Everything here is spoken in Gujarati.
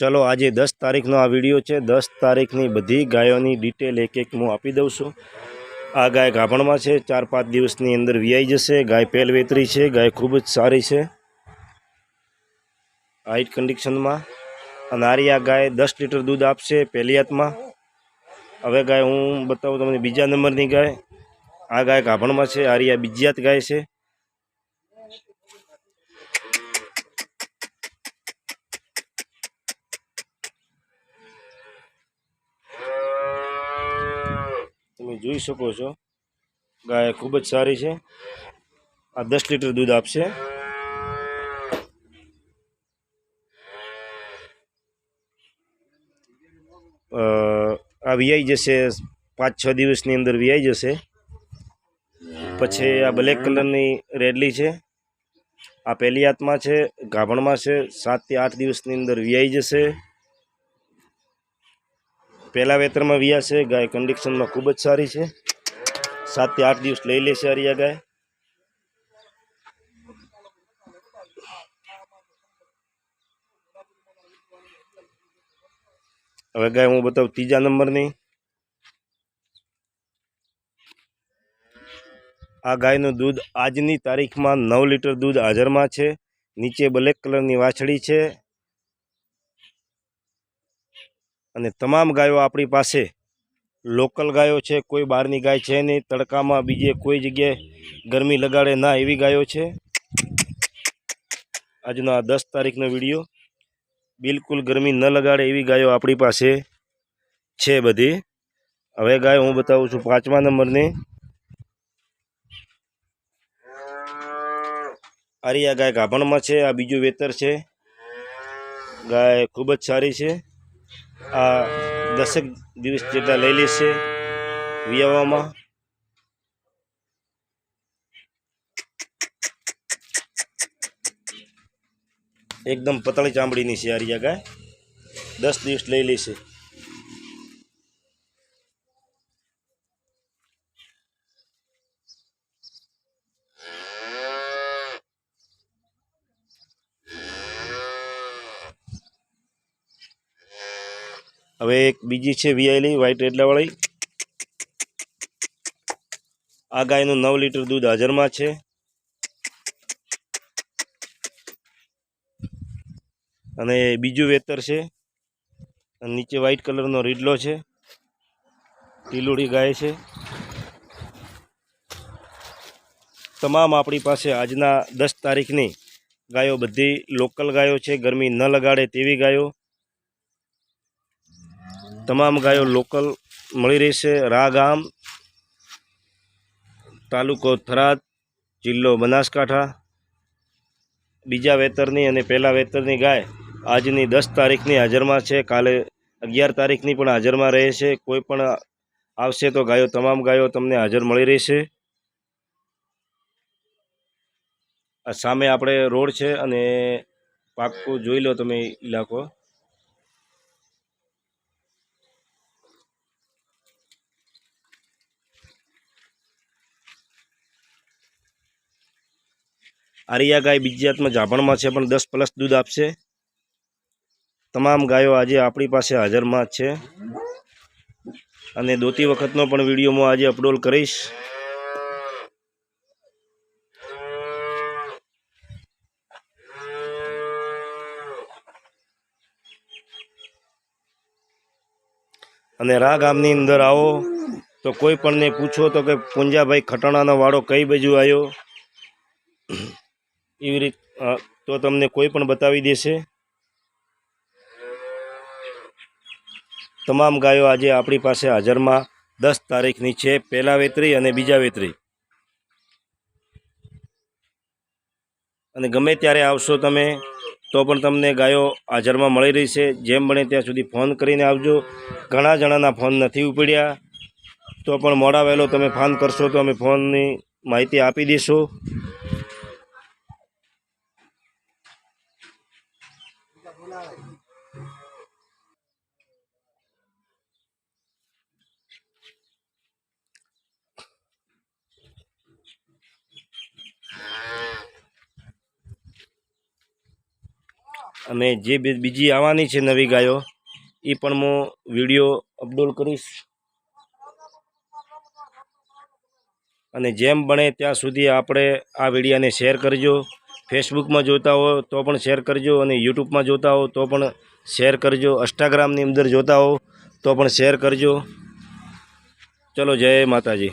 ચલો આજે દસ તારીખનો આ વીડિયો છે. દસ તારીખની બધી ગાયોની ડિટેલ એક એક હું આપી દઉં છું. આ ગાય ગાભણમાં છે. ચાર પાંચ દિવસની અંદર વિયાઈ જશે. ગાય પહેલ વેતરી છે. ગાય ખૂબ જ સારી છે. હાઈટ કન્ડિશનમાં અને આરી આ ગાય દસ લીટર દૂધ આપશે પહેલિયાતમાં હવે ગાય હું બતાવું તમને બીજા નંબરની ગાય. આ ગાય ગાભણમાં છે. આરી આ બીજીયાત ગાય છે. તમે જોઈ શકો છો. ગાય ખૂબ જ સારી છે. આ દસ લીટર દૂધ આપશે. આ વિયાઈ જશે, પાંચ છ દિવસની અંદર વિયાઈ જશે. પછી આ બ્લેક કલરની રેડલી છે. આ પહેલી આત્મા છે, ગાભણમાં છે સાતથી આઠ દિવસની અંદર વિયાઈ જશે. પહેલા વેતરમાં વ્યા છે, ગાય કન્ડિશનમાં ખૂબ જ સારી છે. સાતથી આઠ દિવસ લઈ લેશે અરિયા ગાય. હવે ગાય હું બતાવું ત્રીજા નંબરની. આ ગાયનું દૂધ આજની તારીખમાં નવ લીટર દૂધ હાજરમાં છે. નીચે બ્લેક કલરની વાછડી છે. અને તમામ ગાયો આપણી પાસે લોકલ ગાયો છે, કોઈ બહારની ગાય છે નહીં, તડકામાં બીજે કોઈ જગ્યાએ ગરમી લગાડે ના એવી ગાયો છે. આજનો આ દસ તારીખનો વીડિયો. બિલકુલ ગરમી ન લગાડે એવી ગાયો આપણી પાસે છે બધી. હવે ગાય હું બતાવું છું પાંચમા નંબરની. આરી આ ગાય ગાભણમાં છે, આ બીજું વેતર છે. ગાય ખૂબ જ સારી છે. આ દસેક દિવસ જેટલા લઈ લેશે વિયાવામાં. એકદમ પતળી ચામડીની છે આરિયા ગાય. દસ દિવસ લઈ લેશે. હવે એક બીજી છે વીઆઈલી વ્હાઈટ રેડલાવાળી. આ ગાયનું નવ લીટર દૂધ હાજરમાં છે. અને બીજું વેતર છે. નીચે વ્હાઈટ કલરનો રીડલો છે. લીલુડી ગાય છે. તમામ આપણી પાસે આજના દસ તારીખની ગાયો બધી લોકલ ગાયો છે. ગરમી ન લગાડે તેવી ગાયો. તમામ ગાયો લોકલ મળી રહેશે. રા ગામ તાલુકો થરાદ, જિલ્લો બનાસકાંઠા. બીજા વેતરની અને પહેલાં વેતરની ગાય આજની દસ તારીખની હાજરમાં છે. કાલે અગિયાર તારીખની પણ હાજરમાં રહે છે. કોઈ પણ આવશે તો ગાયો, તમામ ગાયો તમને હાજર મળી રહેશે. સામે આપણે રોડ છે અને પાક્કું જોઈ લો તમે ઇલાકો આરિયા ગાય બીજી જાતમાં જાભણમાં છે, પણ દસ પ્લસ દૂધ આપશે. તમામ ગાયો આજે આપણી પાસે હાજરમાં જ છે. અને દોતી વખતનો પણ વીડિયો હું આજે અપલોડ કરીશ. અને રા ગામની અંદર આવો, તો કોઈ પણને પૂછો તો કે, પુંજાભાઈ ખટાણાનો વાળો કઈ બાજુ આવ્યો એવી રીત તો તમને કોઈ પણ બતાવી દેશે? તમામ ગાયો આજે આપણી પાસે હાજરમાં દસ તારીખની છે, પહેલા વેતરી અને બીજા વેતરી. અને ગમે ત્યારે આવશો તમે, તો પણ તમને ગાયો હાજરમાં મળી રહી છે જેમ બને ત્યાં સુધી ફોન કરીને આવજો. ઘણા જણાના ફોન નથી ઉપડ્યા. તો પણ મોડા વહેલો તમે ફોન કરશો તો અમે ફોનની માહિતી આપી દઈશું અને જે બીજી આવવાની છે નવી ગાયો, એ પણ હું વીડિયો અપલોડ કરીશ. અને જેમ બને ત્યાં સુધી આપણે આ વિડીયાને શેર કરજો. ફેસબુકમાં જોતા હો તો પણ શેર કરજો અને યુટ્યુબમાં જોતા હો તો પણ શેર કરજો. ઇન્સ્ટાગ્રામની અંદર જોતા હો તો પણ શેર કરજો. ચલો, જય માતાજી.